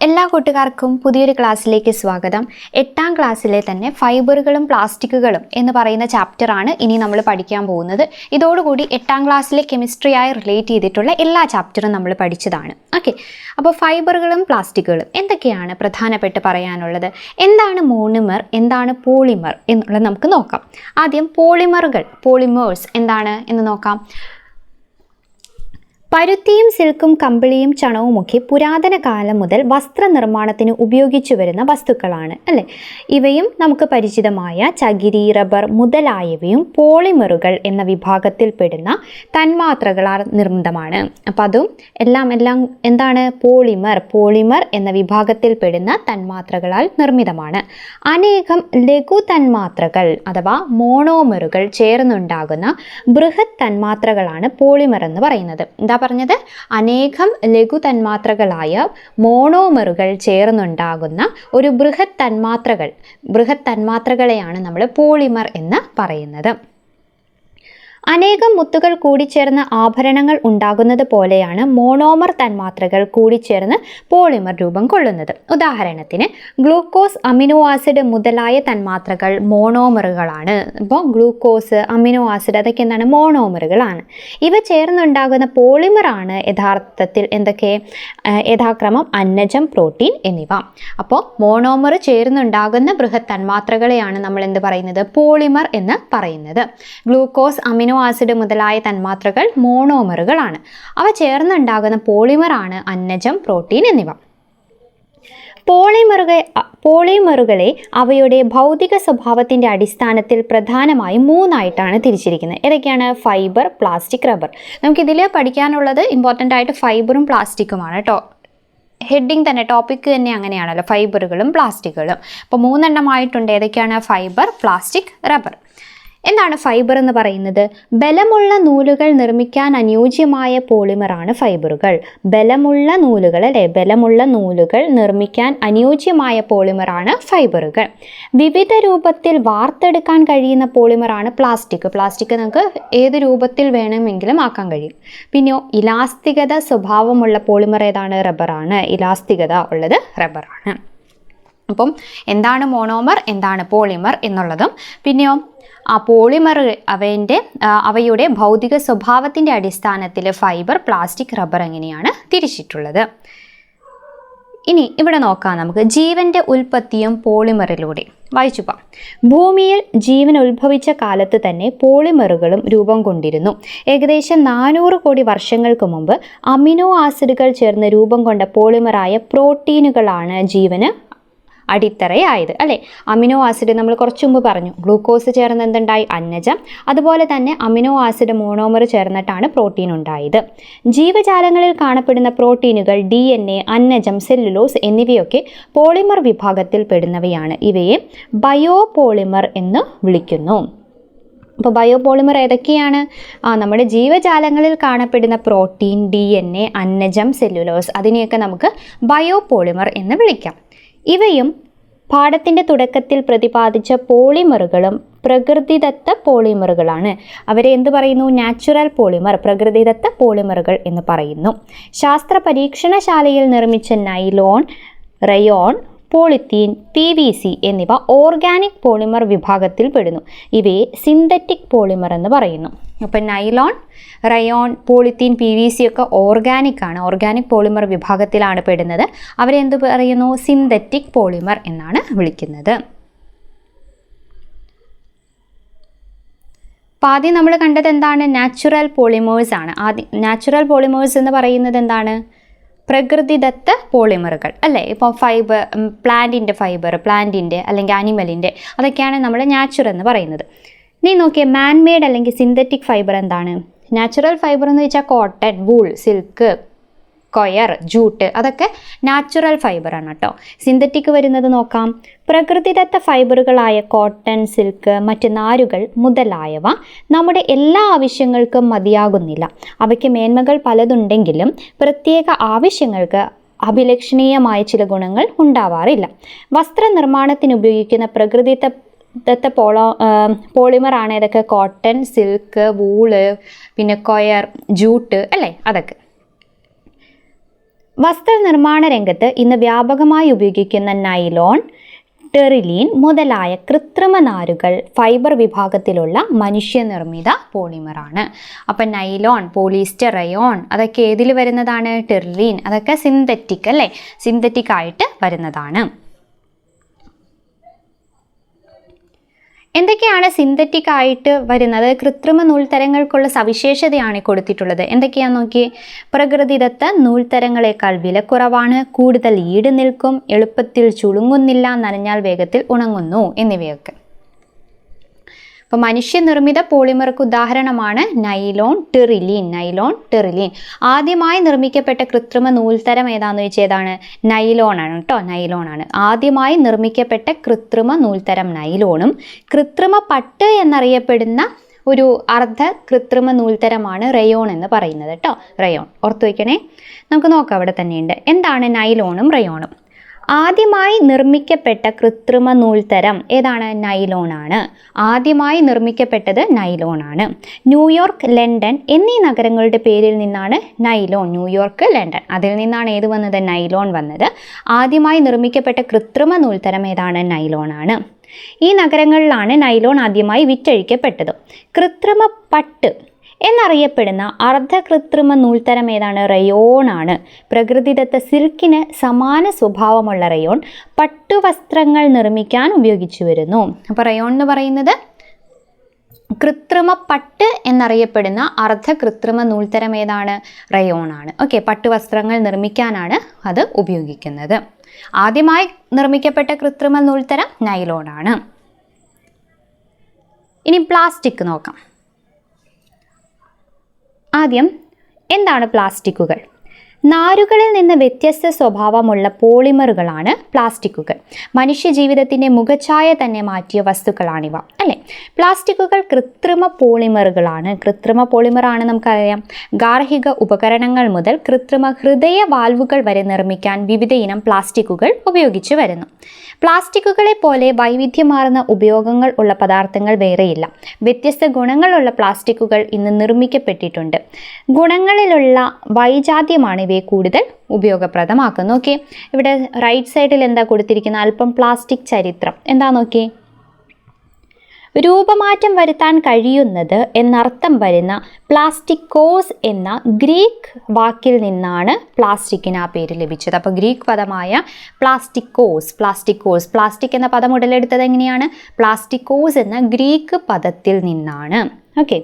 എല്ലാ കൂട്ടുകാർക്കും പുതിയൊരു ക്ലാസ്സിലേക്ക് സ്വാഗതം. എട്ടാം ക്ലാസ്സിലെ തന്നെ ഫൈബറുകളും പ്ലാസ്റ്റിക്കുകളും എന്ന് പറയുന്ന ചാപ്റ്ററാണ് ഇനി നമ്മൾ പഠിക്കാൻ പോകുന്നത്. ഇതോടുകൂടി എട്ടാം ക്ലാസ്സിലെ കെമിസ്ട്രിയായി റിലേറ്റ് ചെയ്തിട്ടുള്ള എല്ലാ ചാപ്റ്ററും നമ്മൾ പഠിച്ചതാണ്. ഓക്കെ അപ്പോൾ ഫൈബറുകളും പ്ലാസ്റ്റിക്കുകളും എന്തൊക്കെയാണ് പ്രധാനപ്പെട്ട് പറയാനുള്ളത്? എന്താണ് മോണിമർ എന്താണ് പോളിമർ എന്നുള്ളത് നമുക്ക് നോക്കാം. ആദ്യം പോളിമറുകൾ പോളിമേഴ്സ് എന്താണ് എന്ന് നോക്കാം. പരുത്തിയും സിൽക്കും കമ്പിളിയും ചണവുമൊക്കെ പുരാതന കാലം മുതൽ വസ്ത്രനിർമ്മാണത്തിന് ഉപയോഗിച്ചു വരുന്ന വസ്തുക്കളാണ് അല്ലേ? ഇവയും നമുക്ക് പരിചിതമായ ചകിരി റബ്ബർ മുതലായവയും പോളിമറുകൾ എന്ന വിഭാഗത്തിൽപ്പെടുന്ന തന്മാത്രകളാൽ നിർമ്മിതമാണ്. അപ്പം അതും എല്ലാം എല്ലാം എന്താണ്? പോളിമർ പോളിമർ എന്ന വിഭാഗത്തിൽപ്പെടുന്ന തന്മാത്രകളാൽ നിർമ്മിതമാണ്. അനേകം ലഘു തന്മാത്രകൾ അഥവാ മോണോമറുകൾ ചേർന്നുണ്ടാകുന്ന ബൃഹത് തന്മാത്രകളാണ് പോളിമർ എന്ന് പറയുന്നത്. എന്താ പറഞ്ഞത് അനേകം ലഘു തന്മാത്രകളായ മോണോമറുകൾ ചേർന്നുണ്ടാകുന്ന ഒരു ബൃഹത് തന്മാത്രകൾ ബൃഹത് തന്മാത്രകളെയാണ് നമ്മൾ പോളിമർ എന്ന് പറയുന്നത്. അനേകം മുത്തുകൾ കൂടിച്ചേർന്ന് ആഭരണങ്ങൾ ഉണ്ടാകുന്നത് പോലെയാണ് മോണോമർ തന്മാത്രകൾ കൂടിച്ചേർന്ന് പോളിമർ രൂപം കൊള്ളുന്നത്. ഉദാഹരണത്തിന് ഗ്ലൂക്കോസ് അമിനോ ആസിഡ് മുതലായ തന്മാത്രകൾ മോണോമറുകളാണ്. ഇപ്പോൾ ഗ്ലൂക്കോസ് അമിനോ ആസിഡ് അതൊക്കെ എന്താണ്? മോണോമറുകളാണ്. ഇവ ചേർന്നുണ്ടാകുന്ന പോളിമറാണ് യഥാർത്ഥത്തിൽ എന്തൊക്കെ? യഥാക്രമം അന്നജം പ്രോട്ടീൻ എന്നിവ. അപ്പോൾ മോണോമർ ചേർന്നുണ്ടാകുന്ന ബൃഹത് തന്മാത്രകളെയാണ് നമ്മൾ എന്ത് പറയുന്നത്? പോളിമർ എന്ന് പറയുന്നത്. ഗ്ലൂക്കോസ് അമിനോ ആസിഡ് മുതലായ തന്മാത്രകൾ മോണോമറുകളാണ്. അവ ചേർന്നുണ്ടാകുന്ന പോളിമറാണ് അന്നജം പ്രോട്ടീൻ എന്നിവ. പോളിമറുകൾ പോളിമറുകളെ അവയുടെ ഭൗതിക സ്വഭാവത്തിന്റെ അടിസ്ഥാനത്തിൽ പ്രധാനമായും മൂന്നായിട്ടാണ് തിരിച്ചിരിക്കുന്നത്. ഏതൊക്കെയാണ്? Fibre plastic rubber. നമുക്കിതിൽ പഠിക്കാനുള്ളത് ഇമ്പോർട്ടന്റ് ആയിട്ട് ഫൈബറും പ്ലാസ്റ്റിക്കുമാണ് കേട്ടോ. ഹെഡിങ് തന്നെ ടോപ്പിക്ക് തന്നെ അങ്ങനെയാണല്ലോ. ഫൈബറുകളും പ്ലാസ്റ്റിക്കുകളും. അപ്പോൾ മൂന്നെണ്ണമായിട്ടുണ്ട്. ഏതൊക്കെയാണ്? Fibre plastic rubber. എന്താണ് ഫൈബർ എന്ന് പറയുന്നത്? ബലമുള്ള നൂലുകൾ നിർമ്മിക്കാൻ അനുയോജ്യമായ പോളിമറാണ് ഫൈബറുകൾ ബലമുള്ള നൂലുകൾ അല്ലേ? ബലമുള്ള നൂലുകൾ നിർമ്മിക്കാൻ അനുയോജ്യമായ പോളിമറാണ് ഫൈബറുകൾ വിവിധ രൂപത്തിൽ വാർത്തെടുക്കാൻ കഴിയുന്ന പോളിമറാണ് പ്ലാസ്റ്റിക് പ്ലാസ്റ്റിക് നമുക്ക് ഏത് രൂപത്തിൽ വേണമെങ്കിലും ആക്കാൻ കഴിയും. പിന്നെയോ ഇലാസ്തികത സ്വഭാവമുള്ള പോളിമർ ഏതാണ്? റബ്ബറാണ് ഇലാസ്തികത ഉള്ളത് റബ്ബറാണ് അപ്പം എന്താണ് മോണോമർ എന്താണ് പോളിമർ എന്നുള്ളതും. പിന്നെയോ ആ പോളിമർ അവന്റെ അവയുടെ ഭൗതിക സ്വഭാവത്തിന്റെ അടിസ്ഥാനത്തിൽ ഫൈബർ പ്ലാസ്റ്റിക് റബ്ബർ എങ്ങനെയാണ് തിരിച്ചിട്ടുള്ളത്. ഇനി ഇവിടെ നോക്കാം നമുക്ക്. ജീവന്റെ ഉൽപ്പത്തിയും പോളിമറിലൂടെ വായിച്ചു പോകാം ഭൂമിയിൽ ജീവൻ ഉത്ഭവിച്ച കാലത്ത് തന്നെ പോളിമറുകളും രൂപം കൊണ്ടിരുന്നു. ഏകദേശം നാനൂറ് കോടി വർഷങ്ങൾക്ക് മുമ്പ് അമിനോ ആസിഡുകൾ ചേർന്ന് രൂപം കൊണ്ട പോളിമറായ പ്രോട്ടീനുകളാണ് ജീവന് അടിത്തറയായത് അല്ലേ? അമിനോ ആസിഡ് നമ്മൾ കുറച്ചു മുമ്പ് പറഞ്ഞു ഗ്ലൂക്കോസ് ചേർന്ന് എന്തുണ്ടായി? അന്നജം. അതുപോലെ തന്നെ അമിനോ ആസിഡ് മോണോമർ ചേർന്നിട്ടാണ് പ്രോട്ടീൻ ഉണ്ടായത്. ജീവജാലങ്ങളിൽ കാണപ്പെടുന്ന പ്രോട്ടീനുകൾ ഡി എൻ എ അന്നജം സെല്ലുലോസ് എന്നിവയൊക്കെ പോളിമർ വിഭാഗത്തിൽ പെടുന്നവയാണ്. ഇവയെ ബയോ പോളിമർ എന്ന് വിളിക്കുന്നു. അപ്പോൾ ബയോപോളിമർ ഏതൊക്കെയാണ്? ആ നമ്മുടെ ജീവജാലങ്ങളിൽ കാണപ്പെടുന്ന പ്രോട്ടീൻ ഡി എൻ എ അന്നജം സെല്ലുലോസ് അതിനെയൊക്കെ നമുക്ക് ബയോപോളിമർ എന്ന് വിളിക്കാം. ഇവയും പാഠത്തിന്റെ തുടക്കത്തിൽ പ്രതിപാദിച്ച പോളിമറുകളും പ്രകൃതിദത്ത പോളിമറുകളാണ്. അവരെ എന്ത് പറയുന്നു? നാച്ചുറൽ പോളിമർ പ്രകൃതിദത്ത പോളിമറുകൾ എന്ന് പറയുന്നു. ശാസ്ത്ര പരീക്ഷണശാലയിൽ നിർമ്മിച്ച nylon rayon polythene P V C എന്നിവ ഓർഗാനിക് പോളിമർ വിഭാഗത്തിൽ പെടുന്നു. ഇവയെ സിന്തറ്റിക് പോളിമർ എന്ന് പറയുന്നു. അപ്പം nylon rayon polythene P V C ഒക്കെ ഓർഗാനിക് ആണ്. ഓർഗാനിക് പോളിമർ വിഭാഗത്തിലാണ് പെടുന്നത്. അവരെന്ത് പറയുന്നു? സിന്തറ്റിക് പോളിമർ എന്നാണ് വിളിക്കുന്നത്. അപ്പോൾ ആദ്യം നമ്മൾ കണ്ടത് എന്താണ്? നാച്ചുറൽ പോളിമേഴ്സ് ആണ്. ആദ്യം നാച്ചുറൽ പോളിമേഴ്സ് എന്ന് പറയുന്നത് എന്താണ്? പ്രകൃതിദത്ത പോളിമറുകൾ അല്ലേ? ഇപ്പോൾ ഫൈബർ പ്ലാന്റിന്റെ ഫൈബർ പ്ലാന്റിന്റെ അല്ലെങ്കിൽ ആനിമലിന്റെ അതൊക്കെയാണ് നമ്മൾ നാച്ചുറൽ എന്ന് പറയുന്നത്. നീ നോക്കിയ മാൻ മെയ്ഡ് അല്ലെങ്കിൽ സിന്തറ്റിക് ഫൈബർ എന്താണ്? നാച്ചുറൽ ഫൈബർ എന്ന് വെച്ചാൽ cotton wool silk coir jute അതൊക്കെ നാച്ചുറൽ ഫൈബർ ആണ് കേട്ടോ. സിന്തറ്റിക് വരുന്നത് നോക്കാം. പ്രകൃതിദത്ത ഫൈബറുകളായ കോട്ടൺ സിൽക്ക് മറ്റ് നാരുകൾ മുതലായവ നമ്മുടെ എല്ലാ ആവശ്യങ്ങൾക്കും മതിയാകുന്നില്ല. അവയ്ക്ക് മേന്മകൾ പലതുണ്ടെങ്കിലും പ്രത്യേക ആവശ്യങ്ങൾക്ക് അഭിലക്ഷണീയമായ ചില ഗുണങ്ങൾ ഉണ്ടാവാറില്ല. വസ്ത്രനിർമ്മാണത്തിന് ഉപയോഗിക്കുന്ന പ്രകൃതിദത്ത ദത്ത പോളോ പോളിമറാണ് ഇതൊക്കെ കോട്ടൺ സിൽക്ക് വൂൾ പിന്നെ കൊയർ ജൂട്ട് അല്ലേ? അതൊക്കെ. വസ്ത്രനിർമ്മാണ രംഗത്ത് ഇന്ന് വ്യാപകമായി ഉപയോഗിക്കുന്ന നൈലോൺ ടെറിലീൻ മുതലായ കൃത്രിമ നാരുകൾ ഫൈബർ വിഭാഗത്തിലുള്ള മനുഷ്യനിർമ്മിത പോളിമറാണ് അപ്പം നൈലോൺ പോളിസ്റ്റർ റയോൺ അതൊക്കെ ഏതിൽ വരുന്നതാണ്? ടെറിലീൻ. അതൊക്കെ സിന്തറ്റിക് അല്ലേ? സിന്തറ്റിക് ആയിട്ട് വരുന്നതാണ്. എന്തൊക്കെയാണ് സിന്തറ്റിക് ആയിട്ട് വരുന്നത്? കൃത്രിമ നൂൽത്തരങ്ങൾക്കുള്ള സവിശേഷതയാണ് കൊടുത്തിട്ടുള്ളത്. എന്തൊക്കെയാന്ന് നോക്കി? പ്രകൃതിദത്ത നൂൽത്തരങ്ങളെക്കാൾ വിലക്കുറവാണ് കൂടുതൽ ഈട് നിൽക്കും എളുപ്പത്തിൽ ചുളുങ്ങുന്നില്ല നനഞ്ഞാൽ വേഗത്തിൽ ഉണങ്ങുന്നു എന്നിവയൊക്കെ. അപ്പോൾ മനുഷ്യനിർമ്മിത പോളിമർക്ക് ഉദാഹരണമാണ് നൈലോൺ ടെറിലിൻ. Nylon terylene. ആദ്യമായി നിർമ്മിക്കപ്പെട്ട കൃത്രിമ നൂൽത്തരം ഏതാണെന്ന് ചോദിച്ചതാണ്? നൈലോൺ ആണ് കേട്ടോ നൈലോൺ ആണ്. ആദ്യമായി നിർമ്മിക്കപ്പെട്ട കൃത്രിമ നൂൽത്തരം നൈലോണും കൃത്രിമ പട്ട് എന്നറിയപ്പെടുന്ന ഒരു അർദ്ധ കൃത്രിമ നൂൽത്തരമാണ് റയോൺ എന്ന് പറയുന്നത് കേട്ടോ റയോൺ. ഓർത്തു വയ്ക്കണേ നമുക്ക് നോക്കാം അവിടെ തന്നെയുണ്ട്. എന്താണ് നൈലോണും റയോണും? ആദ്യമായി നിർമ്മിക്കപ്പെട്ട കൃത്രിമ നൂൽത്തരം ഏതാണ്? നൈലോൺ ആണ് ആദ്യമായി നിർമ്മിക്കപ്പെട്ടത് നൈലോൺ ആണ് ന്യൂയോർക്ക് ലണ്ടൻ എന്നീ നഗരങ്ങളുടെ പേരിൽ നിന്നാണ് നൈലോൺ ന്യൂയോർക്ക് ലണ്ടൻ. അതിൽ നിന്നാണ് ഏത് വന്നത്? നൈലോൺ വന്നത്. ആദ്യമായി നിർമ്മിക്കപ്പെട്ട കൃത്രിമ നൂൽത്തരം ഏതാണ്? നൈലോൺ ആണ് ഈ നഗരങ്ങളിലാണ് നൈലോൺ ആദ്യമായി വിറ്റഴിക്കപ്പെട്ടത്. കൃത്രിമ പട്ട് എന്നറിയപ്പെടുന്ന അർദ്ധകൃത്രിമ നൂൽത്തരം ഏതാണ്? റയോൺ ആണ്. പ്രകൃതിദത്ത സിൽക്കിന് സമാന സ്വഭാവമുള്ള റയോൺ. പട്ടുവസ്ത്രങ്ങൾ നിർമ്മിക്കാൻ ഉപയോഗിച്ചു വരുന്നു. അപ്പോൾ റയോൺ എന്ന് പറയുന്നത് കൃത്രിമ പട്ട് എന്നറിയപ്പെടുന്ന അർദ്ധ കൃത്രിമ നൂൽത്തരം ഏതാണ്? റയോൺ ആണ്. ഓക്കെ പട്ടുവസ്ത്രങ്ങൾ നിർമ്മിക്കാനാണ് അത് ഉപയോഗിക്കുന്നത്. ആദ്യമായി നിർമ്മിക്കപ്പെട്ട കൃത്രിമ നൂൽത്തരം നൈലോൺ ആണ്. ഇനി പ്ലാസ്റ്റിക് നോക്കാം. ആദ്യം എന്താണ് പ്ലാസ്റ്റിക്കുകൾ? നാരുകളിൽ നിന്ന് വ്യത്യസ്ത സ്വഭാവമുള്ള പോളിമറുകളാണ് പ്ലാസ്റ്റിക്കുകൾ. മനുഷ്യജീവിതത്തിന്റെ മുഖഛായ തന്നെ മാറ്റിയ വസ്തുക്കളാണിവ അല്ലേ? പ്ലാസ്റ്റിക്കുകൾ കൃത്രിമ പോളിമറുകളാണ്. കൃത്രിമ പോളിമറാണ് നമുക്കറിയാം. ഗാർഹിക ഉപകരണങ്ങൾ മുതൽ കൃത്രിമ ഹൃദയ വാൽവുകൾ വരെ നിർമ്മിക്കാൻ വിവിധ ഇനം പ്ലാസ്റ്റിക്കുകൾ ഉപയോഗിച്ചു വരുന്നു. പ്ലാസ്റ്റിക്കുകളെ പോലെ വൈവിധ്യമാർന്ന ഉപയോഗങ്ങൾ ഉള്ള പദാർത്ഥങ്ങൾ വേറെയില്ല. വ്യത്യസ്ത ഗുണങ്ങളുള്ള പ്ലാസ്റ്റിക്കുകൾ ഇന്ന് നിർമ്മിക്കപ്പെട്ടിട്ടുണ്ട്. ഗുണങ്ങളിലുള്ള വൈജാത്യമാണ് ഇവയെ കൂടുതൽ ഉപയോഗപ്രദമാക്കുന്നു. ഓക്കെ. ഇവിടെ റൈറ്റ് സൈഡിൽ എന്താ കൊടുത്തിരിക്കുന്ന അല്പം പ്ലാസ്റ്റിക് ചരിത്രം. എന്താ നോക്കി രൂപമാറ്റം വരുത്താൻ കഴിയുന്നത് എന്നർത്ഥം വരുന്ന പ്ലാസ്റ്റിക്കോസ് എന്ന ഗ്രീക്ക് വാക്കിൽ നിന്നാണ് പ്ലാസ്റ്റിക്കിന് ആ പേര് ലഭിച്ചത്. അപ്പോൾ ഗ്രീക്ക് പദമായ പ്ലാസ്റ്റിക്കോസ് പ്ലാസ്റ്റിക്കോസ് പ്ലാസ്റ്റിക് എന്ന പദം ഉടലെടുത്തത് എങ്ങനെയാണ്? പ്ലാസ്റ്റിക്കോസ് എന്ന ഗ്രീക്ക് പദത്തിൽ നിന്നാണ്. ഓക്കെ.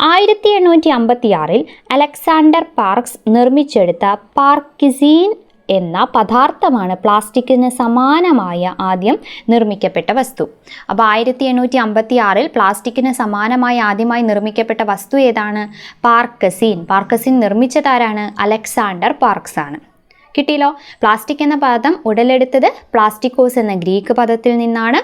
ആയിരത്തി എണ്ണൂറ്റി അമ്പത്തി ആറിൽ അലക്സാണ്ടർ പാർക്സ് നിർമ്മിച്ചെടുത്ത പാർക്കിസീൻ എന്ന പദാർത്ഥമാണ് പ്ലാസ്റ്റിക്കിന് സമാനമായ ആദ്യം നിർമ്മിക്കപ്പെട്ട വസ്തു. അപ്പോൾ ആയിരത്തി എണ്ണൂറ്റി അമ്പത്തി ആറിൽ പ്ലാസ്റ്റിക്കിന് സമാനമായി ആദ്യമായി നിർമ്മിക്കപ്പെട്ട വസ്തു ഏതാണ്? പാർക്കസീൻ പാർക്കസീൻ നിർമ്മിച്ചതാരാണ് അലക്സാണ്ടർ പാർക്സ് ആണ് കിട്ടിയല്ലോ. പ്ലാസ്റ്റിക് എന്ന പദം ഉടലെടുത്തത് പ്ലാസ്റ്റിക്കോസ് എന്ന ഗ്രീക്ക് പദത്തിൽ നിന്നാണ്.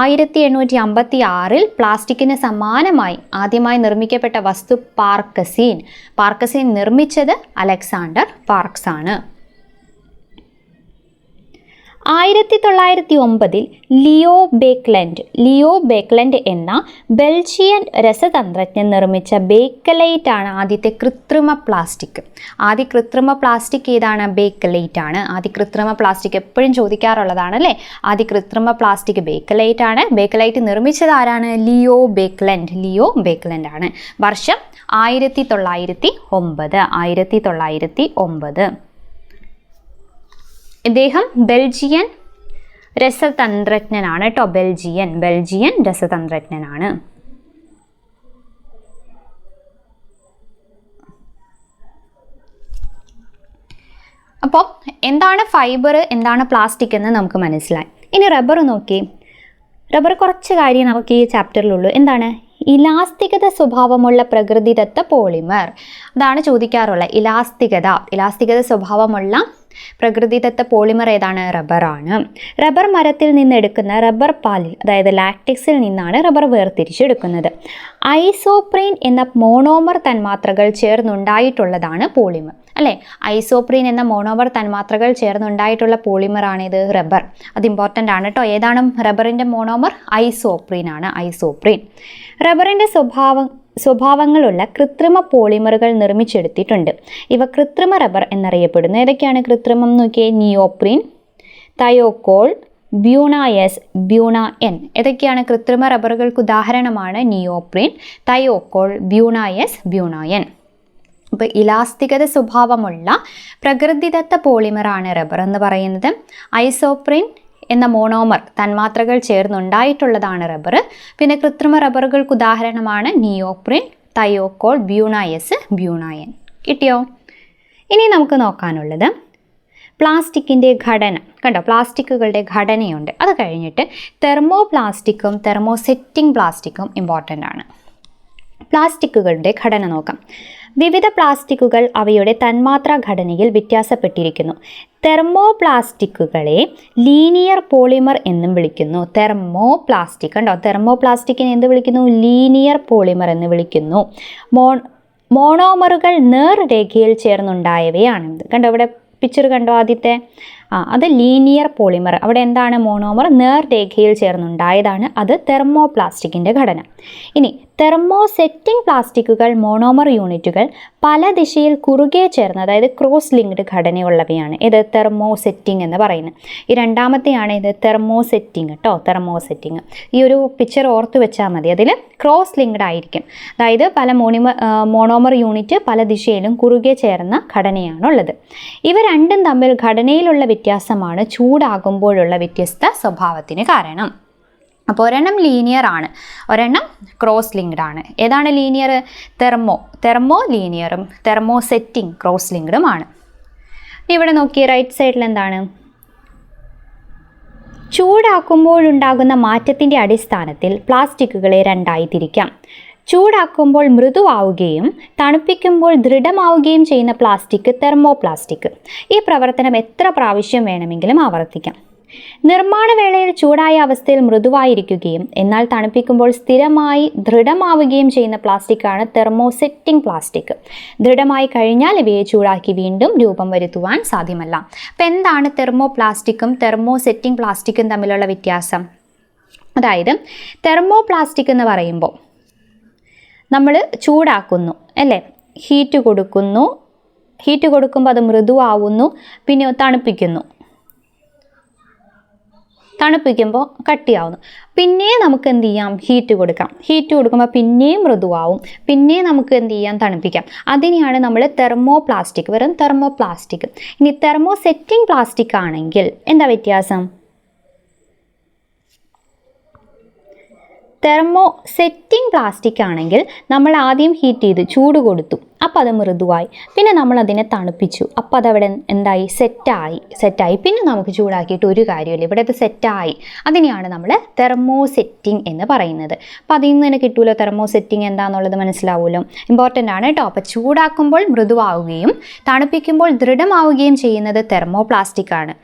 ആയിരത്തി എണ്ണൂറ്റി അമ്പത്തി ആറിൽ പ്ലാസ്റ്റിക്കിന് സമാനമായി ആദ്യമായി നിർമ്മിക്കപ്പെട്ട വസ്തു പാർക്കസീൻ. പാർക്കസീൻ നിർമ്മിച്ചത് അലക്സാണ്ടർ പാർക്സ് ആണ് ആയിരത്തി തൊള്ളായിരത്തി ഒമ്പതിൽ ലിയോ ബേക്ലൻഡ് ലിയോ ബേക്ലൻഡ് എന്ന ബെൽജിയൻ രസതന്ത്രജ്ഞൻ നിർമ്മിച്ച ബേക്കലൈറ്റ് ആണ് ആദ്യത്തെ കൃത്രിമ പ്ലാസ്റ്റിക്. ആദ്യ കൃത്രിമ പ്ലാസ്റ്റിക് ഏതാണ്? ബേക്കലൈറ്റ് ആണ്. ആദ്യ കൃത്രിമ പ്ലാസ്റ്റിക് എപ്പോഴും ചോദിക്കാറുള്ളതാണ് അല്ലേ? ആദ്യ കൃത്രിമ പ്ലാസ്റ്റിക് ബേക്കലൈറ്റ് ആണ്. ബേക്കലൈറ്റ് നിർമ്മിച്ചത് ആരാണ്? ലിയോ ബേക്ലൻഡ് ലിയോ ബേക്ലൻഡ് ആണ്. വർഷം ആയിരത്തി തൊള്ളായിരത്തി ഒമ്പത് ആയിരത്തി തൊള്ളായിരത്തി ഒമ്പത് ഇദ്ദേഹം ബെൽജിയൻ രസതന്ത്രജ്ഞനാണ് കേട്ടോ. ബെൽജിയൻ ബെൽജിയൻ രസതന്ത്രജ്ഞനാണ്. അപ്പോൾ എന്താണ് ഫൈബർ എന്താണ് പ്ലാസ്റ്റിക് എന്ന് നമുക്ക് മനസ്സിലായി. ഇനി റബ്ബർ നോക്കി. റബ്ബർ കുറച്ച് കാര്യം നമുക്ക് ഈ ചാപ്റ്ററിലുള്ളൂ എന്താണ്? ഇലാസ്തികത സ്വഭാവമുള്ള പ്രകൃതിദത്ത പോളിമർ അതാണ് ചോദിക്കാറുള്ളത്. ഇലാസ്തികത ഇലാസ്തികത സ്വഭാവമുള്ള പ്രകൃതിദത്ത പോളിമർ ഏതാണ്? റബ്ബറാണ് റബ്ബർ മരത്തിൽ നിന്ന് എടുക്കുന്ന റബ്ബർ പാലിൽ അതായത് ലാക്ടിക്സിൽ നിന്നാണ് റബ്ബർ വേർതിരിച്ചെടുക്കുന്നത് ഐസോപ്രീൻ എന്ന മോണോമർ തന്മാത്രകൾ ചേർന്നുണ്ടായിട്ടുള്ളതാണ് പോളിമർ. അല്ലേ? ഐസോപ്രീൻ എന്ന മോണോമർ തന്മാത്രകൾ ചേർന്നുണ്ടായിട്ടുള്ള പോളിമറാണിത് റബ്ബർ. അത് ഇമ്പോർട്ടന്റ് ആണ് കേട്ടോ ഏതാണ് റബ്ബറിന്റെ മോണോമർ? ഐസോപ്രീൻ ആണ് ഐസോപ്രീൻ. റബ്ബറിന്റെ സ്വഭാവം സ്വഭാവങ്ങളുള്ള കൃത്രിമ പോളിമറുകൾ നിർമ്മിച്ചെടുത്തിട്ടുണ്ട്. ഇവ കൃത്രിമ റബ്ബർ എന്നറിയപ്പെടുന്നു. ഏതൊക്കെയാണ് കൃത്രിമം നോക്കിയേ? Neoprene thiokol buna S buna N. ഏതൊക്കെയാണ് കൃത്രിമ റബ്ബറുകൾക്ക് ഉദാഹരണമാണ്? Neoprene thiokol buna S buna N. അപ്പോൾ ഇലാസ്തികത സ്വഭാവമുള്ള പ്രകൃതിദത്ത പോളിമറാണ് റബ്ബർ എന്ന് പറയുന്നത്. ഐസോപ്രിൻ എന്ന മോണോമർ തന്മാത്രകൾ ചേർന്നുണ്ടായിട്ടുള്ളതാണ് റബ്ബർ. പിന്നെ കൃത്രിമ റബ്ബറുകൾക്ക് ഉദാഹരണമാണ് നിയോപ്രിൻ തയോക്കോൾ ബ്യൂണായസ് ബ്യൂണായൻ. കിട്ടിയോ? ഇനി നമുക്ക് നോക്കാനുള്ളത് പ്ലാസ്റ്റിക്കിന്റെ ഘടന. കണ്ടോ? പ്ലാസ്റ്റിക്കുകളുടെ ഘടനയുണ്ട്. അത് കഴിഞ്ഞിട്ട് തെർമോ പ്ലാസ്റ്റിക്കും തെർമോസെറ്റിംഗ് പ്ലാസ്റ്റിക്കും ഇമ്പോർട്ടന്റ് ആണ്. പ്ലാസ്റ്റിക്കുകളുടെ ഘടന നോക്കാം. വിവിധ പ്ലാസ്റ്റിക്കുകൾ അവയുടെ തന്മാത്രാ ഘടനയിൽ വ്യത്യാസപ്പെട്ടിരിക്കുന്നു. തെർമോ പ്ലാസ്റ്റിക്കുകളെ ലീനിയർ പോളിമർ എന്നും വിളിക്കുന്നു. തെർമോ പ്ലാസ്റ്റിക് കണ്ടോ? തെർമോ പ്ലാസ്റ്റിക്കിനെ എന്ത് വിളിക്കുന്നു? ലീനിയർ പോളിമർ എന്ന് വിളിക്കുന്നു. മോൺ മോണോമറുകൾ നേർരേഖയിൽ ചേർന്നുണ്ടായവയാണ് കണ്ടോ ഇവിടെ പിക്ചർ കണ്ടോ ആദ്യത്തെ? ആ അത് ലീനിയർ പോളിമർ. അവിടെ എന്താണ് മോണോമർ? നേർരേഖയിൽ ചേർന്നുണ്ടായതാണ്. അത് തെർമോ പ്ലാസ്റ്റിക്കിന്റെ ഘടന. ഇനി തെർമോ സെറ്റിംഗ് പ്ലാസ്റ്റിക്കുകൾ മോണോമർ യൂണിറ്റുകൾ പല ദിശയിൽ കുറുകെ ചേർന്ന് അതായത് ക്രോസ് ലിങ്ക്ഡ് ഘടനയുള്ളവയാണ്. ഇത് തെർമോ സെറ്റിംഗ് എന്ന് പറയുന്നത്. ഈ രണ്ടാമത്തെയാണ് ഇത് തെർമോ സെറ്റിംഗ് കേട്ടോ തെർമോ സെറ്റിംഗ് ഈ ഒരു പിക്ചർ ഓർത്ത് വെച്ചാൽ മതി. അതിൽ ക്രോസ് ലിങ്ക്ഡ് ആയിരിക്കും. അതായത് പല മോണിമ മോണോമർ യൂണിറ്റ് പല ദിശയിലും കുറുകെ ചേർന്ന ഘടനയാണുള്ളത്. ഇവ രണ്ടും തമ്മിൽ ഘടനയിലുള്ള വ്യത്യാസമാണ്. ചൂടാകുമ്പോഴുള്ള വ്യത്യസ്ത സ്വഭാവത്തിന് കാരണം. അപ്പോൾ ഒരെണ്ണം ലീനിയർ ആണ്. ഒരെണ്ണം ക്രോസ് ലിങ്ക്ഡ് ആണ്. ഏതാണ് ലീനിയർ തെർമോ തെർമോ ലീനിയറും തെർമോ സെറ്റിംഗ് ക്രോസ് ലിങ്ക്ഡും ആണ്. ഇവിടെ നോക്കിയ റൈറ്റ് സൈഡിൽ എന്താണ്? ചൂടാക്കുമ്പോഴുണ്ടാകുന്ന മാറ്റത്തിന്റെ അടിസ്ഥാനത്തിൽ പ്ലാസ്റ്റിക്കുകളെ രണ്ടായി തിരിക്കാം. ചൂടാക്കുമ്പോൾ മൃദുവാവുകയും തണുപ്പിക്കുമ്പോൾ ദൃഢമാവുകയും ചെയ്യുന്ന പ്ലാസ്റ്റിക് തെർമോ പ്ലാസ്റ്റിക് ഈ പ്രവർത്തനം എത്ര പ്രാവശ്യം വേണമെങ്കിലും ആവർത്തിക്കാം. നിർമ്മാണ വേളയിൽ ചൂടായ അവസ്ഥയിൽ മൃദുവായിരിക്കുകയും എന്നാൽ തണുപ്പിക്കുമ്പോൾ സ്ഥിരമായി ദൃഢമാവുകയും ചെയ്യുന്ന പ്ലാസ്റ്റിക്കാണ് തെർമോസെറ്റിംഗ് പ്ലാസ്റ്റിക്. ദൃഢമായി കഴിഞ്ഞാൽ ഇവയെ ചൂടാക്കി വീണ്ടും രൂപം വരുത്തുവാൻ സാധ്യമല്ല. അപ്പം എന്താണ് തെർമോ പ്ലാസ്റ്റിക്കും തെർമോസെറ്റിംഗ് പ്ലാസ്റ്റിക്കും തമ്മിലുള്ള വ്യത്യാസം? അതായത് തെർമോ പ്ലാസ്റ്റിക് എന്ന് പറയുമ്പോൾ നമ്മൾ ചൂടാക്കുന്നു അല്ലേ? ഹീറ്റ് കൊടുക്കുന്നു. ഹീറ്റ് കൊടുക്കുമ്പോൾ അത് മൃദുവാവുന്നു പിന്നെ തണുപ്പിക്കുന്നു. തണുപ്പിക്കുമ്പോൾ കട്ടിയാവുന്നു. പിന്നെ നമുക്ക് എന്ത് ചെയ്യാം? ഹീറ്റ് കൊടുക്കാം. ഹീറ്റ് കൊടുക്കുമ്പോൾ പിന്നെയും മൃദുവാവും പിന്നെ നമുക്ക് എന്ത് ചെയ്യാം? തണുപ്പിക്കാം. അതിനെയാണ് നമ്മൾ തെർമോ പ്ലാസ്റ്റിക് വെറും തെർമോ പ്ലാസ്റ്റിക് ഇനി തെർമോ സെറ്റിംഗ് പ്ലാസ്റ്റിക് ആണെങ്കിൽ എന്താ വ്യത്യാസം? തെർമോ സെറ്റിംഗ് പ്ലാസ്റ്റിക് ആണെങ്കിൽ നമ്മൾ ആദ്യം ഹീറ്റ് ചെയ്ത് ചൂട് കൊടുത്തു. അപ്പോൾ അത് മൃദുവായി. പിന്നെ നമ്മൾ അതിനെ തണുപ്പിച്ചു. അപ്പോൾ അതവിടെ എന്തായി? സെറ്റായി സെറ്റായി പിന്നെ നമുക്ക് ചൂടാക്കിയിട്ട് ഒരു കാര്യമില്ല. ഇവിടെ അത് സെറ്റായി അതിനെയാണ് നമ്മൾ തെർമോ സെറ്റിംഗ് എന്ന് പറയുന്നത്. അപ്പോൾ അതിൽ നിന്ന് തന്നെ കിട്ടുമല്ലോ തെർമോ സെറ്റിംഗ് എന്താണെന്നുള്ളത് മനസ്സിലാവുമല്ലോ ഇമ്പോർട്ടന്റ് ആണ് കേട്ടോ. അപ്പോൾ ചൂടാക്കുമ്പോൾ മൃദുവാവുകയും തണുപ്പിക്കുമ്പോൾ ദൃഢമാവുകയും ചെയ്യുന്നത് തെർമോ പ്ലാസ്റ്റിക് ആണ്.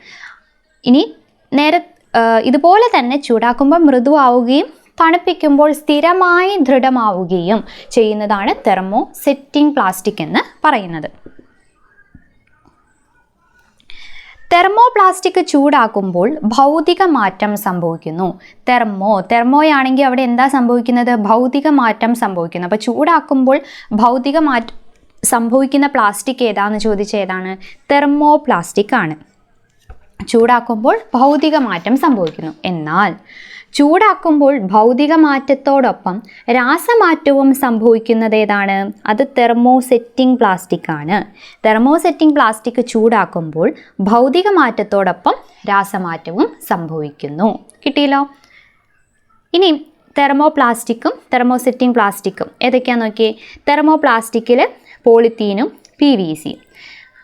ഇനി നേരെ ഇതുപോലെ തന്നെ ചൂടാക്കുമ്പോൾ മൃദുവാവുകയും തണുപ്പിക്കുമ്പോൾ സ്ഥിരമായി ദൃഢമാവുകയും ചെയ്യുന്നതാണ് തെർമോ സെറ്റിംഗ് പ്ലാസ്റ്റിക് എന്ന് പറയുന്നത്. തെർമോ പ്ലാസ്റ്റിക് ചൂടാക്കുമ്പോൾ ഭൗതിക മാറ്റം സംഭവിക്കുന്നു. തെർമോ തെർമോയാണെങ്കിൽ അവിടെ എന്താ സംഭവിക്കുന്നത്? ഭൗതിക മാറ്റം സംഭവിക്കുന്നു. അപ്പോൾ ചൂടാക്കുമ്പോൾ ഭൗതിക മാറ്റം സംഭവിക്കുന്ന പ്ലാസ്റ്റിക് ഏതാന്ന് ചോദിച്ച ഏതാണ്? തെർമോ പ്ലാസ്റ്റിക് ആണ്. ചൂടാക്കുമ്പോൾ ഭൗതിക മാറ്റം സംഭവിക്കുന്നു. എന്നാൽ ചൂടാക്കുമ്പോൾ ഭൗതിക മാറ്റത്തോടൊപ്പം രാസമാറ്റവും സംഭവിക്കുന്നത് ഏതാണ് അത് തെർമോസെറ്റിംഗ് പ്ലാസ്റ്റിക് ആണ്. തെർമോസെറ്റിംഗ് പ്ലാസ്റ്റിക് ചൂടാക്കുമ്പോൾ ഭൗതിക മാറ്റത്തോടൊപ്പം രാസമാറ്റവും സംഭവിക്കുന്നു. കിട്ടിയല്ലോ? ഇനി തെർമോ പ്ലാസ്റ്റിക്കും തെർമോസെറ്റിംഗ് പ്ലാസ്റ്റിക്കും ഏതൊക്കെയാണെന്ന് നോക്കിയേ? തെർമോ പ്ലാസ്റ്റിക്കിൽ പോളിത്തീനും പി വി സിയും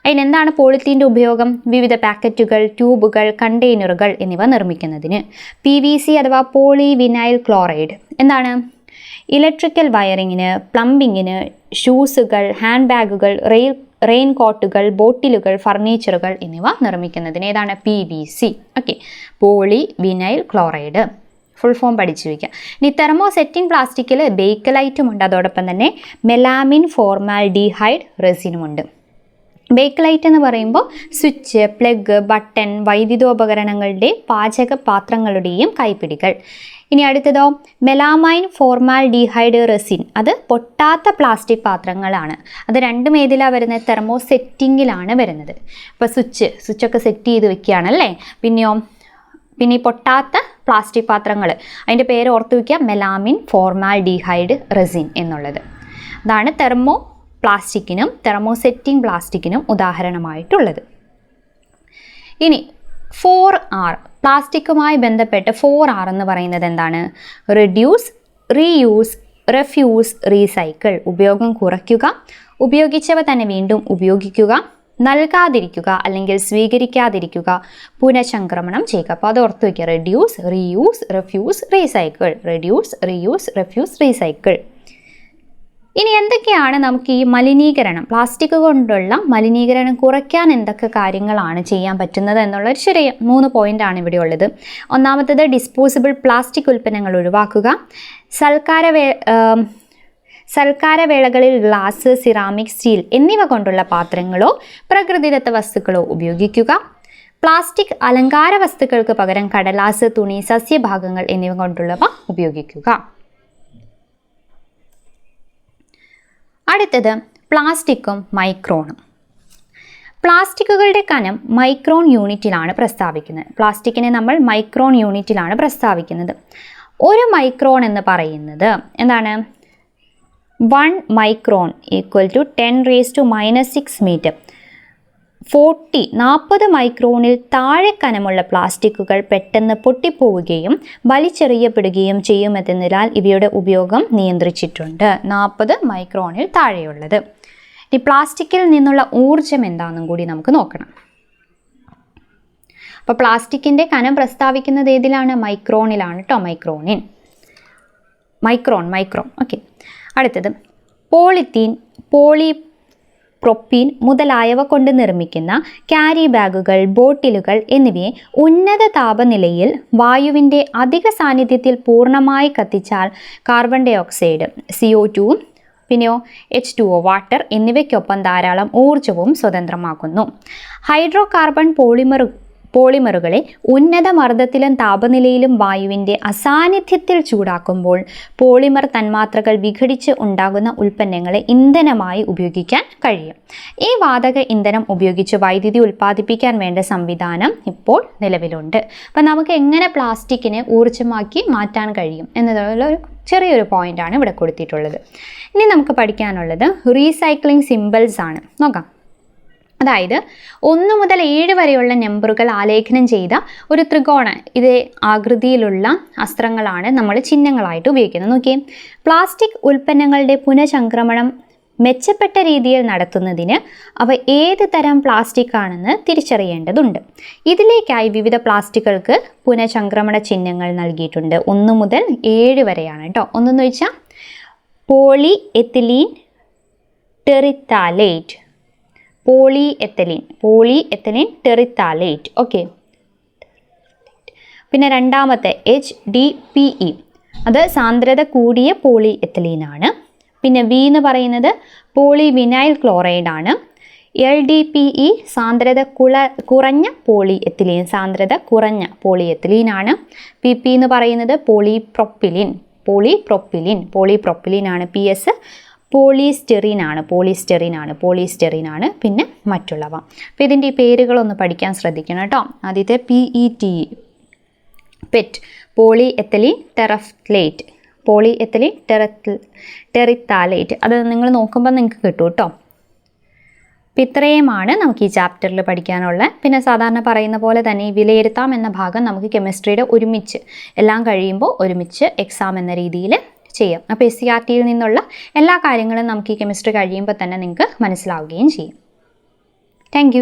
അതിനെന്താണ് പോളിത്തീന്റെ ഉപയോഗം? വിവിധ പാക്കറ്റുകൾ ട്യൂബുകൾ കണ്ടെയ്നറുകൾ എന്നിവ നിർമ്മിക്കുന്നതിന്. പി വി സി അഥവാ പോളി വിനൈൽ ക്ലോറൈഡ്. എന്താണ്? ഇലക്ട്രിക്കൽ വയറിങ്ങിന് പ്ലംബിങ്ങിന് ഷൂസുകൾ ഹാൻഡ് ബാഗുകൾ റെയിൽ റെയിൻ കോട്ടുകൾ ബോട്ടിലുകൾ ഫർണിച്ചറുകൾ എന്നിവ നിർമ്മിക്കുന്നതിന് ഏതാണ്? P V C okay polyvinyl chloride. Full form പഠിച്ചു വയ്ക്കുക ഇനി തെർമോ സെറ്റിൻ പ്ലാസ്റ്റിക്കിൽ ബേക്കലൈറ്റും ഉണ്ട് അതോടൊപ്പം തന്നെ മെലാമിൻ ഫോർമാൽ ഡിഹൈഡ് റെസിനുമുണ്ട്. ബേക്ക് ലൈറ്റ് എന്ന് പറയുമ്പോൾ സ്വിച്ച് പ്ലഗ് ബട്ടൺ വൈദ്യുതോപകരണങ്ങളുടെ പാചക പാത്രങ്ങളുടെയും കൈപ്പിടികൾ. ഇനി അടുത്തതോ മെലാമൈൻ ഫോർമാൽ ഡീഹൈഡ് റെസിൻ അത് പൊട്ടാത്ത പ്ലാസ്റ്റിക് പാത്രങ്ങളാണ്. അത് രണ്ടും ഏതിലാണ് വരുന്നത്? തെർമോ സെറ്റിങ്ങിലാണ് വരുന്നത് ഇപ്പോൾ സ്വിച്ച് സ്വിച്ചൊക്കെ സെറ്റ് ചെയ്ത് വെക്കുകയാണല്ലേ? പിന്നെയോ പിന്നെ ഈ പൊട്ടാത്ത പ്ലാസ്റ്റിക് പാത്രങ്ങൾ അതിന്റെ പേര് ഓർത്ത് വയ്ക്കുക മെലാമിൻ ഫോർമാൽ ഡീഹൈഡ് റെസിൻ എന്നുള്ളത്. അതാണ് തെർമോ പ്ലാസ്റ്റിക്കിനും തെർമോസെറ്റിംഗ് പ്ലാസ്റ്റിക്കിനും ഉദാഹരണമായിട്ടുള്ളത്. ഇനി ഫോർ ആർ പ്ലാസ്റ്റിക്കുമായി ബന്ധപ്പെട്ട് ഫോർ ആർ എന്ന് പറയുന്നത് എന്താണ്? റിഡ്യൂസ് റീയൂസ് റെഫ്യൂസ് റീസൈക്കിൾ ഉപയോഗം കുറയ്ക്കുക ഉപയോഗിച്ചവ തന്നെ വീണ്ടും ഉപയോഗിക്കുക നൽകാതിരിക്കുക അല്ലെങ്കിൽ സ്വീകരിക്കാതിരിക്കുക പുനഃസംക്രമണം ചെയ്യുക. അപ്പോൾ അത് ഓർത്ത് വയ്ക്കുക reduce reuse refuse recycle reduce reuse refuse recycle ഇനി എന്തൊക്കെയാണ് നമുക്ക് ഈ മലിനീകരണം? പ്ലാസ്റ്റിക് കൊണ്ടുള്ള മലിനീകരണം കുറയ്ക്കാൻ എന്തൊക്കെ കാര്യങ്ങളാണ് ചെയ്യാൻ പറ്റുന്നത് എന്നുള്ള ഒരു ചെറിയ മൂന്ന് പോയിന്റ് ആണ് ഇവിടെ ഉള്ളത്. ഒന്നാമത്തത് ഡിസ്പോസിബിൾ പ്ലാസ്റ്റിക് ഉൽപ്പന്നങ്ങൾ ഒഴിവാക്കുക. സൽക്കാര സൽക്കാരവേളകളിൽ ഗ്ലാസ് സിറാമിക് സ്റ്റീൽ എന്നിവ കൊണ്ടുള്ള പാത്രങ്ങളോ പ്രകൃതിദത്ത വസ്തുക്കളോ ഉപയോഗിക്കുക. പ്ലാസ്റ്റിക് അലങ്കാര വസ്തുക്കൾക്ക് പകരം കടലാസ് തുണി സസ്യഭാഗങ്ങൾ എന്നിവ കൊണ്ടുള്ളവ ഉപയോഗിക്കുക. അടുത്തത് പ്ലാസ്റ്റിക്കും മൈക്രോണും. പ്ലാസ്റ്റിക്കുകളുടെ കനം മൈക്രോൺ യൂണിറ്റിലാണ് പ്രസ്താവിക്കുന്നത്. പ്ലാസ്റ്റിക്കിനെ നമ്മൾ മൈക്രോൺ യൂണിറ്റിലാണ് പ്രസ്താവിക്കുന്നത്. ഒരു മൈക്രോൺ എന്ന് പറയുന്നത് എന്താണ്? One micron equal to ten raise to minus six metre. Forty നാൽപ്പത് മൈക്രോണിൽ താഴെ കനമുള്ള പ്ലാസ്റ്റിക്കുകൾ പെട്ടെന്ന് പൊട്ടിപ്പോവുകയും വലിച്ചെറിയപ്പെടുകയും ചെയ്യുമെന്നതിനാൽ ഇവയുടെ ഉപയോഗം നിയന്ത്രിച്ചിട്ടുണ്ട്. നാൽപ്പത് മൈക്രോണിൽ താഴെയുള്ളത്. ഇനി പ്ലാസ്റ്റിക്കിൽ നിന്നുള്ള ഊർജം എന്താണെന്നും കൂടി നമുക്ക് നോക്കണം. അപ്പോൾ പ്ലാസ്റ്റിക്കിന്റെ കനം പ്രസ്താവിക്കുന്നത് ഏതിലാണ്? മൈക്രോണിലാണ് കേട്ടോ മൈക്രോണിൻ. Micron micron. ഓക്കെ. അടുത്തത്. പോളിത്തീൻ പോളി പ്രൊപ്പീൻ മുതലായവ കൊണ്ട് നിർമ്മിക്കുന്ന ക്യാരി ബാഗുകൾ ബോട്ടിലുകൾ എന്നിവയെ ഉന്നത താപനിലയിൽ വായുവിന്റെ അധിക സാന്നിധ്യത്തിൽ പൂർണമായി കത്തിച്ചാൽ carbon dioxide C O ടുവും പിന്നെയോ എച്ച് ടു ഒ വാട്ടർ എന്നിവയ്ക്കൊപ്പം ധാരാളം ഊർജവും സ്വതന്ത്രമാക്കുന്നു. ഹൈഡ്രോ കാർബൺ പോളിമർ പോളിമറുകളെ ഉന്നത മർദ്ദത്തിലും താപനിലയിലും വായുവിന്റെ അസാന്നിധ്യത്തിൽ ചൂടാക്കുമ്പോൾ പോളിമർ തന്മാത്രകൾ വിഘടിച്ച് ഉണ്ടാകുന്ന ഉൽപ്പന്നങ്ങളെ ഇന്ധനമായി ഉപയോഗിക്കാൻ കഴിയും. ഈ വാതക ഇന്ധനം ഉപയോഗിച്ച് വൈദ്യുതി ഉൽപ്പാദിപ്പിക്കാൻ വേണ്ട സംവിധാനം ഇപ്പോൾ നിലവിലുണ്ട്. അപ്പം നമുക്ക് എങ്ങനെ പ്ലാസ്റ്റിക്കിനെ ഊർജമാക്കി മാറ്റാൻ കഴിയും എന്നതുള്ള ഒരു ചെറിയൊരു ആണ് ഇവിടെ കൊടുത്തിട്ടുള്ളത്. ഇനി നമുക്ക് പഠിക്കാനുള്ളത് റീസൈക്ലിംഗ് സിമ്പിൾസ് ആണ്. നോക്കാം. അതായത് ഒന്ന് മുതൽ ഏഴ് വരെയുള്ള നമ്പറുകൾ ആലേഖനം ചെയ്ത ഒരു ത്രികോണ. ഇതേ ആകൃതിയിലുള്ള അസ്ത്രങ്ങളാണ് നമ്മൾ ചിഹ്നങ്ങളായിട്ട് ഉപയോഗിക്കുന്നത്. നോക്കിയേ. പ്ലാസ്റ്റിക് ഉൽപ്പന്നങ്ങളുടെ പുനഃചംക്രമണം മെച്ചപ്പെട്ട രീതിയിൽ നടത്തുന്നതിന് അവ ഏത് തരം പ്ലാസ്റ്റിക് ആണെന്ന് തിരിച്ചറിയേണ്ടതുണ്ട്. ഇതിലേക്കായി വിവിധ പ്ലാസ്റ്റിക്കുകൾക്ക് പുനഃചംക്രമണ ചിഹ്നങ്ങൾ നൽകിയിട്ടുണ്ട്. ഒന്ന് മുതൽ ഏഴ് വരെയാണ് കേട്ടോ. ഒന്നെന്ന് വെച്ചാൽ poly ethylene terephthalate. Poly ethylene poly ethylene terephthalate. Okay പിന്നെ രണ്ടാമത്തെ എച്ച് ഡി പി ഇ അത് സാന്ദ്രത കൂടിയ പോളി എത്തലീനാണ് പിന്നെ വി എന്ന് പറയുന്നത് പോളി വിനൈൽ ക്ലോറൈഡ് ആണ് എൽ ഡി പി ഇ സാന്ദ്രത കുള കുറഞ്ഞ പോളി എത്തിലീൻ സാന്ദ്രത കുറഞ്ഞ പോളി എത്തിലീനാണ് പി പി എന്ന് പറയുന്നത് poly propylene poly propylene poly propylene ആണ് പി എസ് ആണ് പോളിസ്റ്റെറിൻ ആണ് പിന്നെ മറ്റുള്ളവ. അപ്പോൾ ഇതിന്റെ ഈ പേരുകളൊന്ന് പഠിക്കാൻ ശ്രദ്ധിക്കണം കേട്ടോ. ആദ്യത്തെ P E T pet polyethylene terephthalate polyethylene ടെറത്ത് terephthalate അത് നിങ്ങൾ നോക്കുമ്പോൾ നിങ്ങൾക്ക് കിട്ടും കേട്ടോ. അപ്പം ഇത്രയുമാണ് നമുക്ക് ഈ ചാപ്റ്ററിൽ പഠിക്കാനുള്ള. പിന്നെ സാധാരണ പറയുന്ന പോലെ തന്നെ ഈ വിലയിരുത്താം എന്ന ഭാഗം നമുക്ക് കെമിസ്ട്രിയുടെ ഒരുമിച്ച് എല്ലാം കഴിയുമ്പോൾ ഒരുമിച്ച് എക്സാം എന്ന രീതിയിൽ ചെയ്യാം. അപ്പോൾ എസ് സി ആർ ടിയിൽ നിന്നുള്ള എല്ലാ കാര്യങ്ങളും നമുക്ക് ഈ കെമിസ്ട്രി കഴിയുമ്പോൾ തന്നെ നിങ്ങൾക്ക് മനസ്സിലാവുകയും ചെയ്യും. താങ്ക്